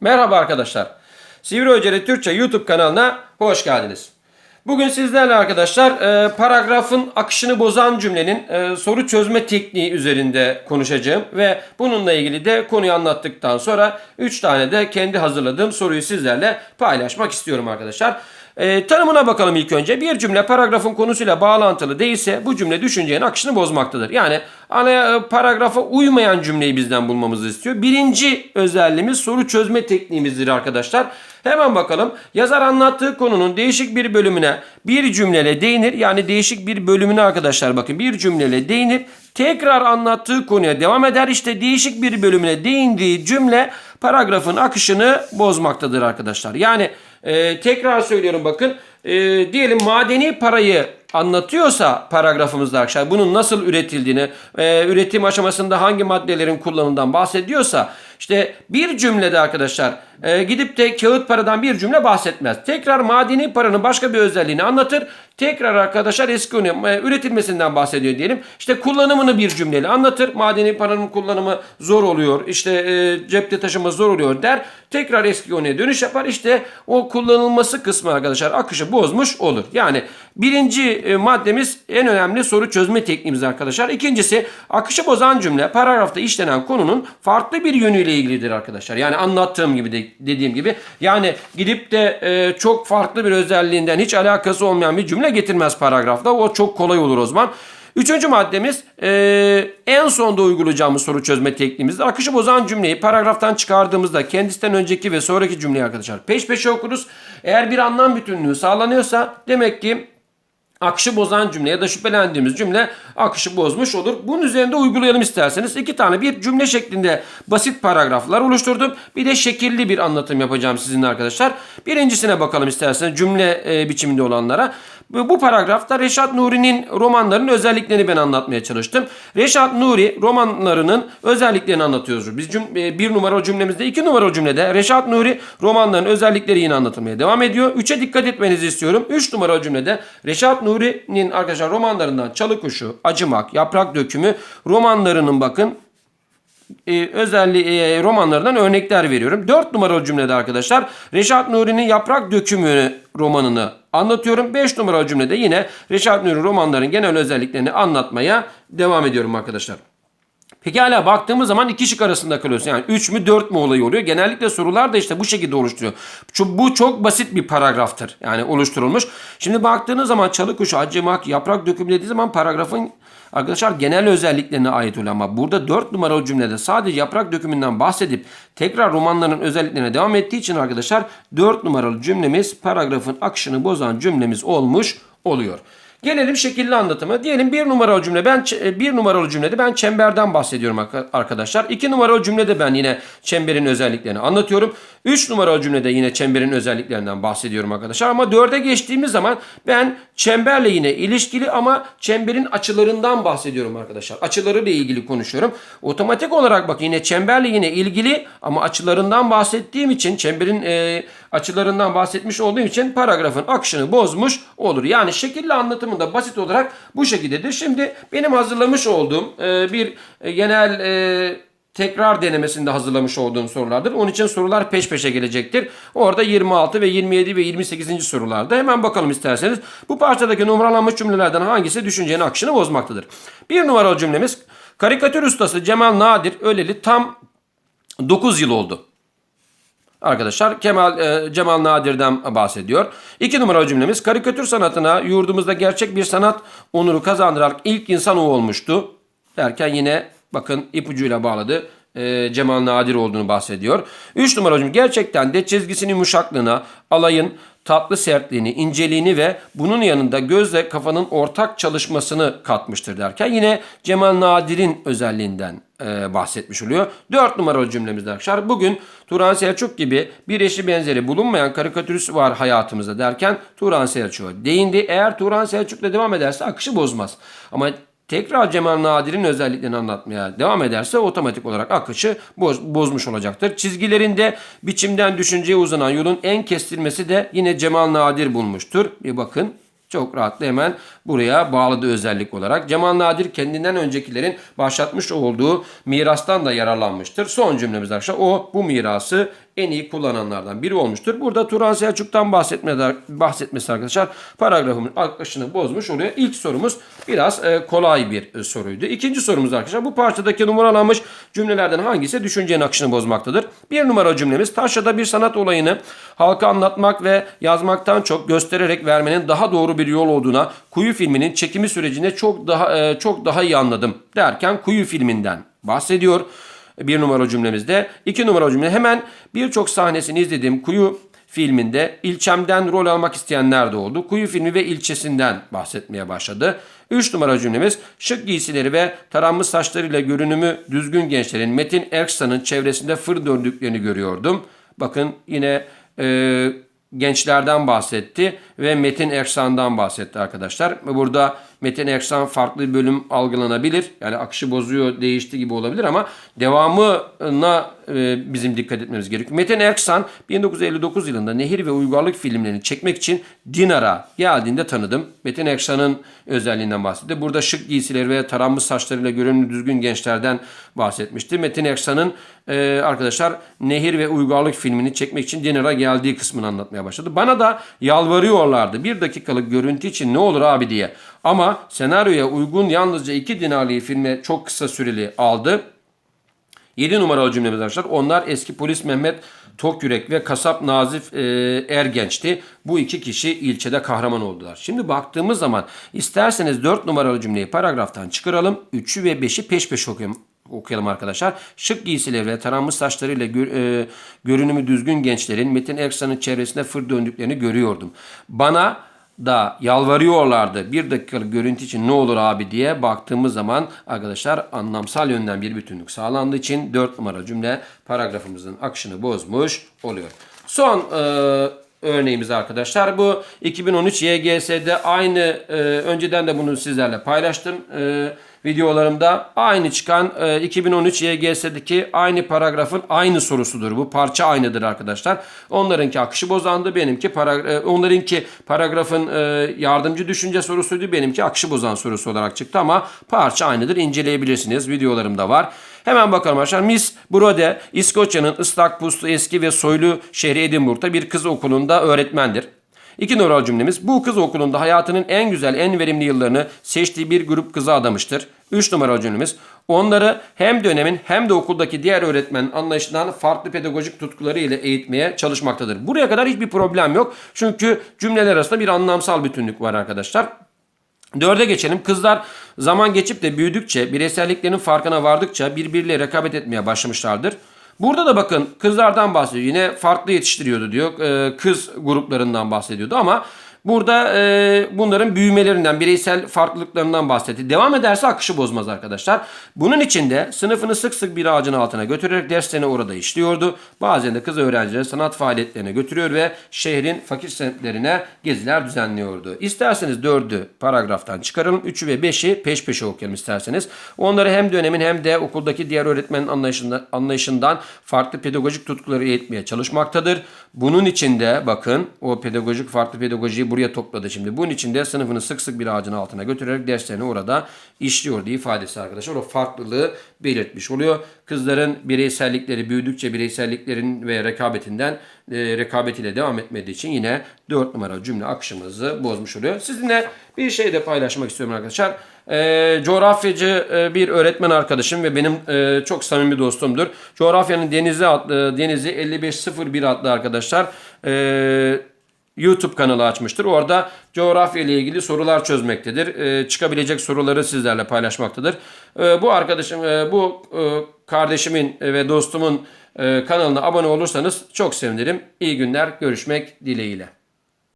Merhaba arkadaşlar. Sivri Hoca'lı Türkçe YouTube kanalına hoş geldiniz. Bugün sizlerle arkadaşlar e, paragrafın akışını bozan cümlenin e, soru çözme tekniği üzerinde konuşacağım. Ve bununla ilgili de konuyu anlattıktan sonra 3 tane de kendi hazırladığım soruyu sizlerle paylaşmak istiyorum arkadaşlar. E, tanımına bakalım ilk önce. Bir cümle paragrafın konusuyla bağlantılı değilse bu cümle düşüncenin akışını bozmaktadır. Yani ana e, paragrafa uymayan cümleyi bizden bulmamızı istiyor. Birinci özelliğimiz soru çözme tekniğimizdir arkadaşlar. Hemen bakalım. Yazar anlattığı konunun değişik bir bölümüne bir cümleyle değinir. Yani değişik bir bölümüne arkadaşlar bakın bir cümleyle değinir. Tekrar anlattığı konuya devam eder. İşte değişik bir bölümüne değindiği cümle paragrafın akışını bozmaktadır arkadaşlar. Yani e, tekrar söylüyorum bakın. E, diyelim madeni parayı anlatıyorsa paragrafımızda arkadaşlar bunun nasıl üretildiğini, e, üretim aşamasında hangi maddelerin kullanımından bahsediyorsa işte bir cümlede arkadaşlar e, gidip de kağıt paradan bir cümle bahsetmez. Tekrar madeni paranın başka bir özelliğini anlatır. Tekrar arkadaşlar eski e, üretilmesinden bahsediyor diyelim. İşte kullanımını bir cümleyle anlatır. Madeni paranın kullanımı zor oluyor. İşte e, cepte taşıma zor oluyor der. Tekrar eski konuya dönüş yapar. İşte o kullanılması kısmı arkadaşlar akışı bozmuş olur. Yani birinci e, maddemiz en önemli soru çözme tekniğimiz arkadaşlar. İkincisi akışı bozan cümle paragrafta işlenen konunun farklı bir yönüyle ilgilidir arkadaşlar. Yani anlattığım gibi de dediğim gibi yani gidip de e, çok farklı bir özelliğinden hiç alakası olmayan bir cümle getirmez paragrafta. O çok kolay olur o zaman. Üçüncü maddemiz e, en sonda uygulayacağımız soru çözme tekniğimizde akışı bozan cümleyi paragraftan çıkardığımızda kendisinden önceki ve sonraki cümleyi arkadaşlar peş peşe okuruz. Eğer bir anlam bütünlüğü sağlanıyorsa demek ki akışı bozan cümle ya da şüphelendiğimiz cümle akışı bozmuş olur. Bunun üzerinde uygulayalım isterseniz. iki tane bir cümle şeklinde basit paragraflar oluşturdum. Bir de şekilli bir anlatım yapacağım sizinle arkadaşlar. Birincisine bakalım isterseniz cümle e, biçiminde olanlara. Bu paragrafta Reşat Nuri'nin romanlarının özelliklerini ben anlatmaya çalıştım. Reşat Nuri romanlarının özelliklerini anlatıyoruz. Biz cüm- e, bir numaralı cümlemizde, iki numaralı cümlede Reşat Nuri romanlarının özellikleri yine anlatılmaya devam ediyor. Üçe dikkat etmenizi istiyorum. Üç numaralı cümlede Reşat Nuri'nin arkadaşlar romanlarından Çalı Kuşu, Acımak, Yaprak Dökümü romanlarının bakın e, özelliği e, romanlarından örnekler veriyorum. 4 numaralı cümlede arkadaşlar Reşat Nuri'nin Yaprak Dökümü romanını anlatıyorum. 5 numaralı cümlede yine Reşat Nuri romanların genel özelliklerini anlatmaya devam ediyorum arkadaşlar. Peki hala baktığımız zaman iki şık arasında kalıyorsun. Yani 3 mü 4 mü olayı oluyor. Genellikle sorular da işte bu şekilde oluşturuyor. Bu çok basit bir paragraftır. Yani oluşturulmuş. Şimdi baktığınız zaman çalı kuşu, acımak, yaprak dökümü dediği zaman paragrafın arkadaşlar genel özelliklerine ait. Ama burada 4 numaralı cümlede sadece yaprak dökümünden bahsedip tekrar romanların özelliklerine devam ettiği için arkadaşlar 4 numaralı cümlemiz paragrafın akışını bozan cümlemiz olmuş oluyor. Gelelim şekilli anlatıma. Diyelim bir numaralı cümle ben e, bir numaralı cümlede ben çemberden bahsediyorum arka- arkadaşlar. İki numaralı cümlede ben yine çemberin özelliklerini anlatıyorum. Üç numaralı cümlede yine çemberin özelliklerinden bahsediyorum arkadaşlar. Ama dörde geçtiğimiz zaman ben çemberle yine ilişkili ama çemberin açılarından bahsediyorum arkadaşlar. Açılarıyla ilgili konuşuyorum. Otomatik olarak bak yine çemberle yine ilgili ama açılarından bahsettiğim için çemberin e, açılarından bahsetmiş olduğum için paragrafın akışını bozmuş olur. Yani şekilli anlatımında basit olarak bu şekildedir. Şimdi benim hazırlamış olduğum e, bir e, genel e, tekrar denemesinde hazırlamış olduğum sorulardır. Onun için sorular peş peşe gelecektir. Orada 26 ve 27 ve 28. sorularda hemen bakalım isterseniz. Bu parçadaki numaralanmış cümlelerden hangisi düşüncenin akışını bozmaktadır? Bir numaralı cümlemiz karikatür ustası Cemal Nadir öleli tam 9 yıl oldu. Arkadaşlar Kemal e, Cemal Nadir'den bahsediyor. İki numaralı cümlemiz karikatür sanatına yurdumuzda gerçek bir sanat onuru kazandırarak ilk insan o olmuştu. Derken yine bakın ipucuyla bağladı. E, Cemal Nadir olduğunu bahsediyor. Üç numaralı cümle gerçekten de çizgisinin yumuşaklığına, alayın tatlı sertliğini, inceliğini ve bunun yanında gözle kafanın ortak çalışmasını katmıştır derken yine Cemal Nadir'in özelliğinden e, bahsetmiş oluyor. 4 numaralı cümlemizde arkadaşlar. Bugün Turan Selçuk gibi bir eşi benzeri bulunmayan karikatürist var hayatımızda derken Turan Selçuk'a değindi. Eğer Turan Selçuk'la devam ederse akışı bozmaz. Ama tekrar Cemal Nadir'in özelliklerini anlatmaya devam ederse otomatik olarak akışı boz- bozmuş olacaktır. Çizgilerinde biçimden düşünceye uzanan yolun en kestirmesi de yine Cemal Nadir bulmuştur. Bir bakın çok rahatla hemen buraya bağladığı özellik olarak. Cemal Nadir kendinden öncekilerin başlatmış olduğu mirastan da yararlanmıştır. Son cümlemiz arkadaşlar o bu mirası en iyi kullananlardan biri olmuştur. Burada Turan Selçuk'tan bahsetme, bahsetmesi arkadaşlar paragrafımın akışını bozmuş oluyor. İlk sorumuz biraz e, kolay bir e, soruydu. İkinci sorumuz arkadaşlar bu parçadaki numaralanmış cümlelerden hangisi düşüncenin akışını bozmaktadır? Bir numara cümlemiz taşrada bir sanat olayını halka anlatmak ve yazmaktan çok göstererek vermenin daha doğru bir yol olduğuna Kuyu filminin çekimi sürecinde çok daha e, çok daha iyi anladım derken Kuyu filminden bahsediyor. Bir numara cümlemizde. iki numara cümle hemen birçok sahnesini izlediğim Kuyu filminde ilçemden rol almak isteyenler de oldu. Kuyu filmi ve ilçesinden bahsetmeye başladı. 3 numara cümlemiz şık giysileri ve taranmış saçlarıyla görünümü düzgün gençlerin Metin Erksan'ın çevresinde fır döndüklerini görüyordum. Bakın yine e, gençlerden bahsetti ve Metin Erksan'dan bahsetti arkadaşlar. Burada Metin Erksan farklı bir bölüm algılanabilir. Yani akışı bozuyor, değişti gibi olabilir ama devamına e, bizim dikkat etmemiz gerekiyor. Metin Erksan 1959 yılında Nehir ve Uygarlık filmlerini çekmek için Dinar'a geldiğinde tanıdım. Metin Erksan'ın özelliğinden bahsetti. Burada şık giysileri ve taranmış saçlarıyla görünümlü düzgün gençlerden bahsetmişti. Metin Erksan'ın e, arkadaşlar Nehir ve Uygarlık filmini çekmek için Dinar'a geldiği kısmını anlatmaya başladı. Bana da yalvarıyorlardı. Bir dakikalık görüntü için ne olur abi diye. Ama senaryoya uygun yalnızca iki dinarlığı filme çok kısa süreli aldı. 7 numaralı cümlemiz arkadaşlar. Onlar eski polis Mehmet Tokyürek ve kasap Nazif e, Ergenç'ti. Bu iki kişi ilçede kahraman oldular. Şimdi baktığımız zaman isterseniz 4 numaralı cümleyi paragraftan çıkaralım. 3'ü ve 5'i peş peşe okuyalım okuyalım arkadaşlar. Şık giysileri ve taranmış saçlarıyla gör, e, görünümü düzgün gençlerin Metin Erksan'ın çevresinde fır döndüklerini görüyordum. Bana da yalvarıyorlardı bir dakikalık görüntü için ne olur abi diye baktığımız zaman arkadaşlar anlamsal yönden bir bütünlük sağlandığı için 4 numara cümle paragrafımızın akışını bozmuş oluyor. Son e, örneğimiz arkadaşlar bu 2013 YGS'de aynı e, önceden de bunu sizlerle paylaştım. E, videolarımda aynı çıkan e, 2013 YGS'deki aynı paragrafın aynı sorusudur. Bu parça aynıdır arkadaşlar. Onlarınki akışı bozandı. Benimki para, e, onlarınki paragrafın e, yardımcı düşünce sorusuydu. Benimki akışı bozan sorusu olarak çıktı ama parça aynıdır. İnceleyebilirsiniz. Videolarımda var. Hemen bakalım arkadaşlar. Miss Brode İskoçya'nın ıslak puslu eski ve soylu şehri Edinburgh'da bir kız okulunda öğretmendir. İki numaralı cümlemiz bu kız okulunda hayatının en güzel, en verimli yıllarını seçtiği bir grup kıza adamıştır. Üç numaralı cümlemiz onları hem dönemin hem de okuldaki diğer öğretmenin anlayışından farklı pedagojik tutkuları ile eğitmeye çalışmaktadır. Buraya kadar hiçbir problem yok. Çünkü cümleler arasında bir anlamsal bütünlük var arkadaşlar. Dörde geçelim. Kızlar zaman geçip de büyüdükçe, bireyselliklerinin farkına vardıkça birbiriyle rekabet etmeye başlamışlardır. Burada da bakın kızlardan bahsediyor. Yine farklı yetiştiriyordu diyor. Ee, kız gruplarından bahsediyordu ama burada e, bunların büyümelerinden, bireysel farklılıklarından bahsetti. Devam ederse akışı bozmaz arkadaşlar. Bunun için de sınıfını sık sık bir ağacın altına götürerek derslerini orada işliyordu. Bazen de kız öğrencileri sanat faaliyetlerine götürüyor ve şehrin fakir semtlerine geziler düzenliyordu. İsterseniz dördü paragraftan çıkaralım. Üçü ve beşi peş peşe okuyalım isterseniz. Onları hem dönemin hem de okuldaki diğer öğretmenin anlayışından, anlayışından farklı pedagojik tutkuları eğitmeye çalışmaktadır. Bunun için de bakın o pedagojik farklı pedagojiyi buraya topladı şimdi. Bunun için de sınıfını sık sık bir ağacın altına götürerek derslerini orada işliyor diye ifadesi arkadaşlar. O farklılığı belirtmiş oluyor. Kızların bireysellikleri büyüdükçe bireyselliklerin ve rekabetinden e, rekabetiyle devam etmediği için yine 4 numara cümle akışımızı bozmuş oluyor. Sizinle bir şey de paylaşmak istiyorum arkadaşlar. E, coğrafyacı e, bir öğretmen arkadaşım ve benim e, çok samimi dostumdur. Coğrafyanın Denizi adlı Denizi 5501 adlı arkadaşlar. E, YouTube kanalı açmıştır. Orada coğrafya ile ilgili sorular çözmektedir. E, çıkabilecek soruları sizlerle paylaşmaktadır. E, bu arkadaşım, e, bu e, kardeşimin ve dostumun e, kanalına abone olursanız çok sevinirim. İyi günler, görüşmek dileğiyle.